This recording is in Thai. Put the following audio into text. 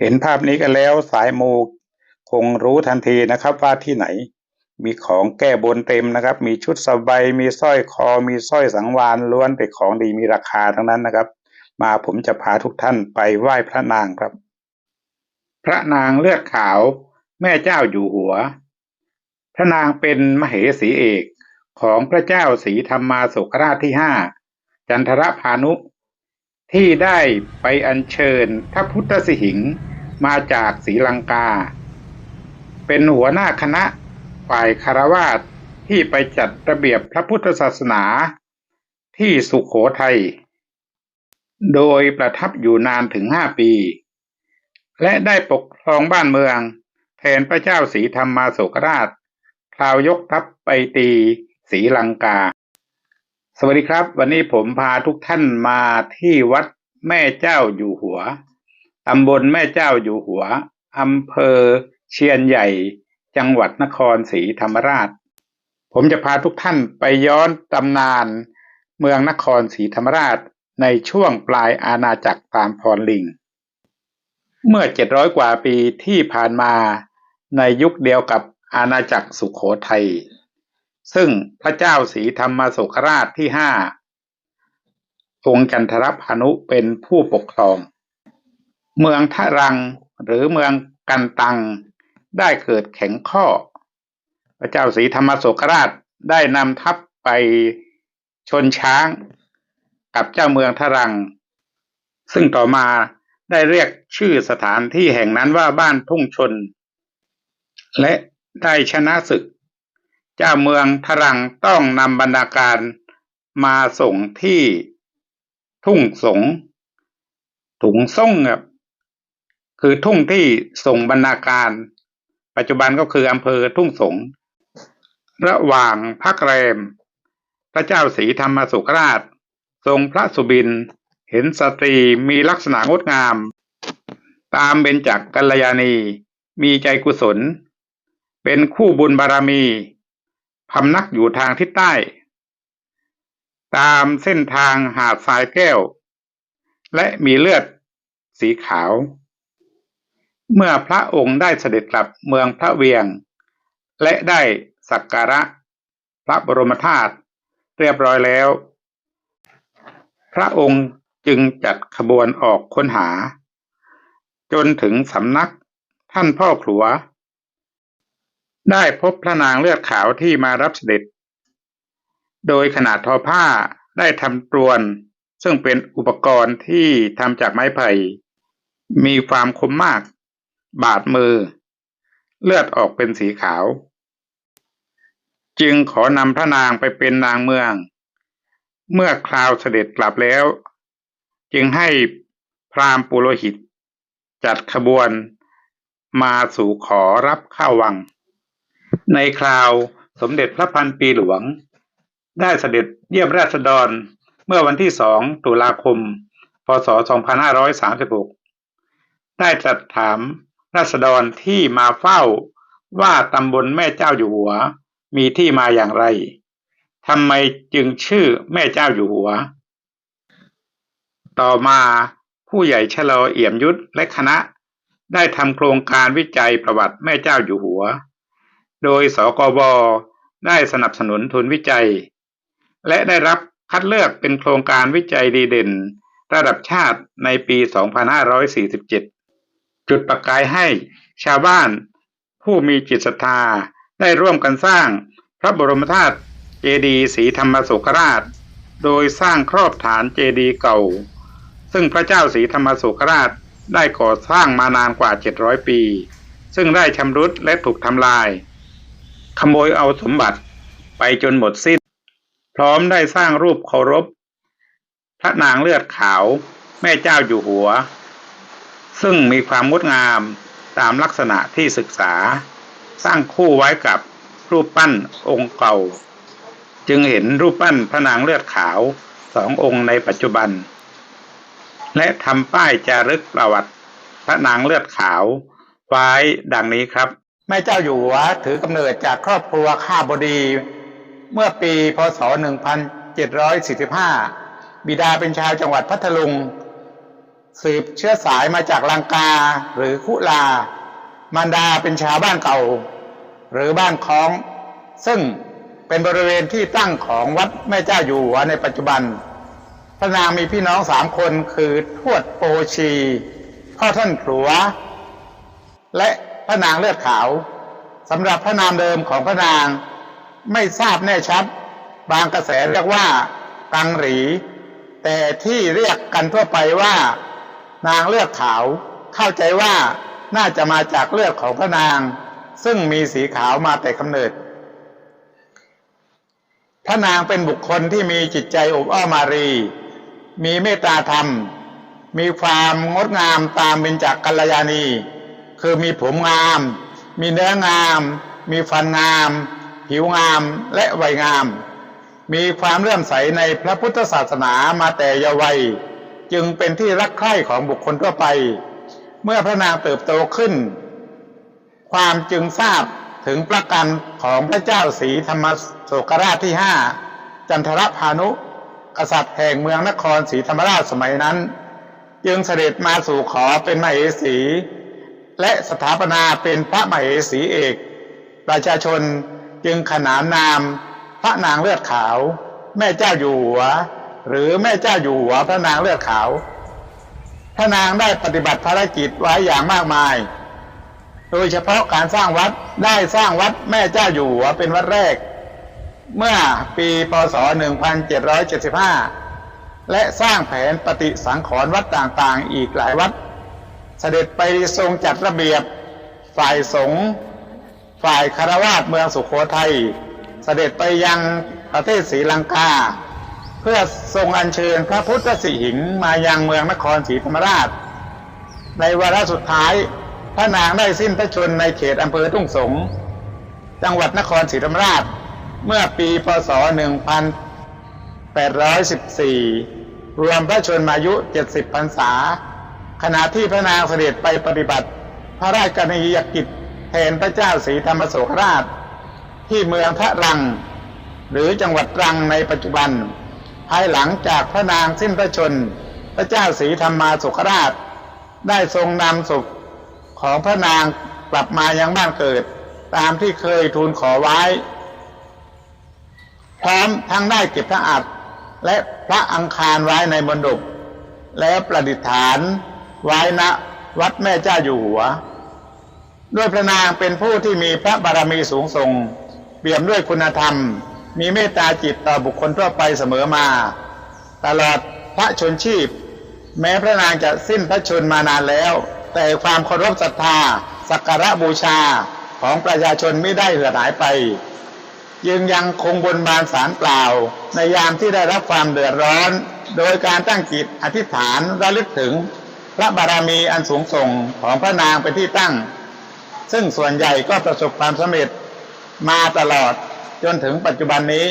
เห็นภาพนี้กันแล้วสายมูคงรู้ทันทีนะครับว่าที่ไหน มีของแก้บนเต็มนะครับ มีชุดสบายมีสร้อยคอ มีสร้อยสังวานล้วนเป็นของดีมีราคาทั้งนั้นนะครับ มาผมจะพาทุกท่านไปไหว้พระนางครับ พระนางเลือดขาว แม่เจ้าอยู่หัว พระนางเป็นมเหสีเอกของพระเจ้าศรีธรรมาโศกราชที่ห้าจันทรพานุ ที่ได้ไปอัญเชิญพระพุทธสิหิงค์มาจากศรีลังกา เป็นหัวหน้าคณะฝ่ายคารวาสที่ไปจัดระเบียบพระพุทธศาสนาที่สุขโขทัย โดยประทับอยู่นานถึงห้าปี และได้ปกครองบ้านเมือง แทนพระเจ้าศรีธรรมาโศกราชคราวยกทัพไปตีศรีลังกา สวัสดีครับ วันนี้ผมพาทุกท่านมาที่วัดแม่เจ้าอยู่หัวตำบลแม่เจ้าอยู่หัวอำเภอเชียนใหญ่ จังหวัดนครศรีธรรมราช ผมจะพาทุกท่านไปย้อนตำนาน เมืองนครศรีธรรมราชในช่วงปลายอาณาจักรตามพรลิง เมื่อ 700 กว่าปีที่ผ่านมาในยุคเดียวกับอาณาจักรสุขโขทัย ซึ่งพระเจ้าศรีธรรมโศกราชที่ห้าองค์จันทรพานุเป็นผู้ปกครอง เมืองทะรังหรือเมืองกันตังได้เกิดแข็งข้อ พระเจ้าศรีธรรมโศกราชได้นำทัพไปชนช้างกับเจ้าเมืองทะรัง ซึ่งต่อมาได้เรียกชื่อสถานที่แห่งนั้นว่าบ้านทุ่งชน และได้ชนะศึก เจ้าเมืองทรังต้องนำบรรณาการมาส่งที่ทุ่งสงถุงส่งครับคือทุ่งที่ส่งบรรณาการ ปัจจุบันก็คืออำเภอทุ่งสง ระหว่างพักแรม พระเจ้าศรีธรรมสุกราช ทรงพระสุบิน เห็นสตรีมีลักษณะงดงาม ตามเบญจกัลยาณี มีใจกุศล เป็นคู่บุญบารมี พำนักอยู่ทางทิศใต้ ตามเส้นทางหาดทรายแก้ว และมีเลือดสีขาว เมื่อพระองค์ได้เสด็จกลับเมืองพระเวียง และได้สักการะพระบรมธาตุเรียบร้อยแล้ว พระองค์จึงจัดขบวนออกค้นหา จนถึงสำนักท่านพ่อขลัว ได้พบพระนางเลือดขาวที่มารับเสด็จ โดยขนาดทอผ้าได้ทำตรวน ซึ่งเป็นอุปกรณ์ที่ทำจากไม้ไผ่ มีความคมมาก บาดมือ เลือดออกเป็นสีขาว จึงขอนำพระนางไปเป็นนางเมือง เมื่อคราวเสด็จกลับแล้ว จึงให้พราหมณ์ปุโรหิต จัดขบวนมาสู่ขอรับเข้าวัง ในคราวสมเด็จพระพันปีหลวง ได้เสด็จเยี่ยมราษฎรเมื่อวันที่สองตุลาคม พศ 2536 ได้ตรัสถามราษฎรที่มาเฝ้าว่าตำบลแม่เจ้าอยู่หัว มีที่มาอย่างไรทำไมจึงชื่อแม่เจ้าอยู่หัว ต่อมาผู้ใหญ่ชะลอเอี่ยมยุทธและคณะ ได้ทำโครงการวิจัยประวัติแม่เจ้าอยู่หัว โดยสกบได้สนับสนุนทุนวิจัย และได้รับคัดเลือกเป็นโครงการวิจัยดีเด่น ระดับชาติในปี 2547 จุดประกายให้ชาวบ้าน ผู้มีจิตศรัทธาได้ร่วมกันสร้างพระบรมธาตุเจดีย์ศรีธรรมโศกราช โดยสร้างครอบฐานเจดีย์เก่า ซึ่งพระเจ้าศรีธรรมโศกราชได้ก่อสร้างมานานกว่า 700 ปี ซึ่งได้ชำรุดและถูกทำลาย ขโมยเอาสมบัติไปจนหมดสิ้น พร้อมได้สร้างรูปเคารพ พระนางเลือดขาว แม่เจ้าอยู่หัว ซึ่งมีความงดงามตามลักษณะที่ศึกษา สร้างคู่ไว้กับรูปปั้นองค์เก่า จึงเห็นรูปปั้นพระนางเลือดขาวสององค์ในปัจจุบัน และทำป้ายจารึกประวัติพระนางเลือดขาวไว้ดังนี้ครับ แม่เจ้าอยู่หัวถือกำเนิดจากครอบครัวข้าบดี เมื่อปีพศ 1745 บิดาเป็นชาวจังหวัดพัทลุง สืบเชื้อสายมาจากลังกาหรือคุลา มารดาเป็นชาวบ้านเก่า หรือบ้านคล้อง ซึ่งเป็นบริเวณที่ตั้งของวัดแม่เจ้าอยู่หัวในปัจจุบัน พระนางมีพี่น้องสามคนคือทวดโปชี พ่อท่านขัว และ พระนางเลือดขาวสำหรับพระนามเดิมของพระนางไม่ทราบแน่ชัด บางกระแสเรียกว่า กังหรี แต่ที่เรียกกันทั่วไปว่า นางเลือดขาว เข้าใจว่าน่าจะมาจากเลือดของพระนาง ซึ่งมีสีขาวมาแต่กำเนิด พระนางเป็นบุคคลที่มีจิตใจอบอ้อมารี มีเมตตาธรรม มีความงดงามตามเป็นจากกัลยาณี คือมีผมงาม มีเนื้องาม มีฟันงาม ผิวงามและวัยงาม มีความเลื่อมใสในพระพุทธศาสนามาแต่เยาว์วัย จึงเป็นที่รักใคร่ของบุคคลทั่วไป เมื่อพระนางเติบโตขึ้น ความจึงทราบถึงประกันของพระเจ้าศรีธรรมโศกราชที่ห้าจันทรพานุ กษัตริย์แห่งเมืองนครศรีธรรมราชสมัยนั้น จึงเสด็จมาสู่ขอเป็นมเหสี และสถาปนาเป็นพระมเหสีเอก ประชาชนจึงขนานนาม พระนางเลือดขาว แม่เจ้าอยู่หัว หรือแม่เจ้าอยู่หัวพระนางเลือดขาว พระนางได้ปฏิบัติภารกิจไว้อย่างมากมาย โดยเฉพาะการสร้างวัดได้สร้างวัดแม่เจ้าอยู่หัวเป็นวัดแรก เมื่อปีพศ 1775 และสร้างแผนปฏิสังขรณ์วัดต่างๆ อีกหลายวัด เสด็จไปทรงจัดระเบียบ ฝ่ายสงฆ์ฝ่ายคารวาสเมืองสุขโขทัย เสด็จไปยังประเทศศรีลังกา เพื่อทรงอัญเชิญพระพุทธสิหิงค์มายังเมืองนครศรีธรรมราช ในวาระสุดท้าย พระนางได้สิ้นพระชนในเขตอำเภอทุ่งสง จังหวัดนครศรีธรรมราชเมื่อปีพศ 1814 รวมพระชนมายุ 70พรรษา ขณะที่พระนางเสด็จไปปฏิบัติ พระราชกรณียกิจแทนพระเจ้าศรีธรรมโศกราช ที่เมืองพระรัง หรือจังหวัดตรังในปัจจุบัน ภายหลังจากพระนางสิ้นพระชน พระเจ้าศรีธรรมาโศกราช ได้ทรงนำศพของพระนางกลับมายังบ้านเกิด ตามที่เคยทูลขอไว้ พร้อมทั้งได้เก็บพระอัฐและพระอังคารไว้ในมณฑปแล้วประดิษฐาน ไว้ณวัดแม่เจ้าอยู่หัว ด้วยพระนางเป็นผู้ที่มีพระบารมีสูงส่ง เปี่ยมด้วยคุณธรรม มีเมตตาจิตต่อบุคคลทั่วไปเสมอมา ตลอดพระชนชีพ แม้พระนางจะสิ้นพระชนมานานแล้ว แต่ความเคารพศรัทธา สักการะบูชาของประชาชนไม่ได้เหือดหายไปยังยังคงบนบานสารกล่า ในยามที่ได้รับความเดือดร้อน โดยการตั้งจิตอธิษฐานระลึกถึง พระบารมีอันสูงส่งของพระนางเป็นที่ตั้ง ซึ่งส่วนใหญ่ก็ประสบความสำเร็จมาตลอดจนถึงปัจจุบันนี้